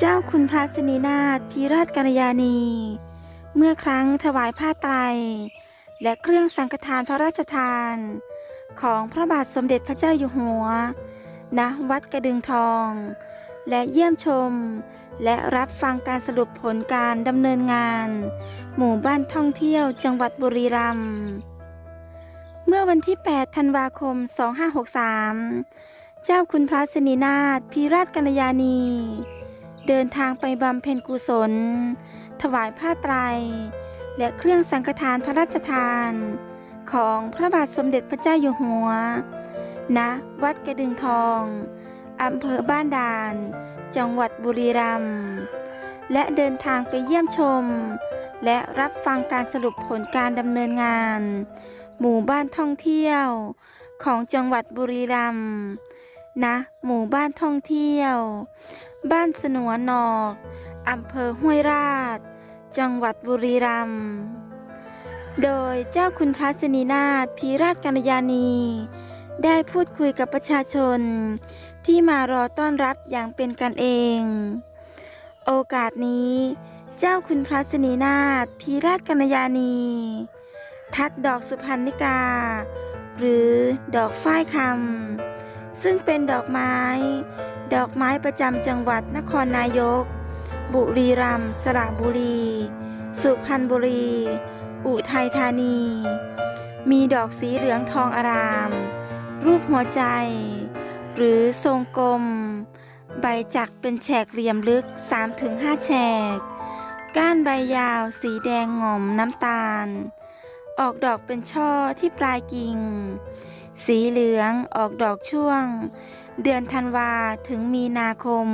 เจ้าคุณพระสนีนาถพีราชกัลยาณี เมื่อครั้งถวายผ้าไตร และเครื่องสังฆทานพระราชทาน ของพระบาทสมเด็จพระเจ้าอยู่หัวณวัดกระดึงทอง และเยี่ยมชม และรับฟังการสรุปผลการดำเนินงาน หมู่บ้านท่องเที่ยวจังหวัดบุรีรัมย์เมื่อวันที่ 8 ธันวาคม 2563 เจ้าคุณพระสนีนาถพีราชกัลยาณี เดินทางไปบำเพ็ญกุศล ถวายผ้าไตร และเครื่องสังฆทานพระราชทาน ของพระบาทสมเด็จพระเจ้าอยู่หัวณวัดกระดึงทองอำเภอบ้านด่าน จังหวัดบุรีรัมย์และเดินทางไปเยี่ยมชม และรับฟังการสรุปผลการดำเนินงาน หมู่บ้านท่องเที่ยว ของจังหวัดบุรีรัมย์ณหมู่บ้านท่องเที่ยว บ้านสนวนนอกอำเภอห้วยราช จังหวัดบุรีรัมย์ โดยเจ้าคุณพระสนีนาถพีราชกัลยาณี ได้พูดคุยกับประชาชน ที่มารอต้อนรับอย่างเป็นกันเอง โอกาสนี้ เจ้าคุณพระสนีนาถพีราชกัลยาณี ทัดดอกสุพรรณิกา หรือดอกฝ้ายคำซึ่งเป็นดอกไม้ ดอกไม้ประจำจังหวัดนครนายก บุรีรัมย์สระบุรี สุพรรณบุรี อุทัยธานี มีดอกสีเหลืองทองอาราม รูปหัวใจ หรือทรงกลม ใบจักเป็นแฉกเหลี่ยมลึก 3-5 แฉก ก้านใบยาวสีแดงง่อมน้ำตาล ออกดอกเป็นช่อที่ปลายกิ่ง สีเหลืองออกดอกช่วง เดือนธันวาถึงมีนาคม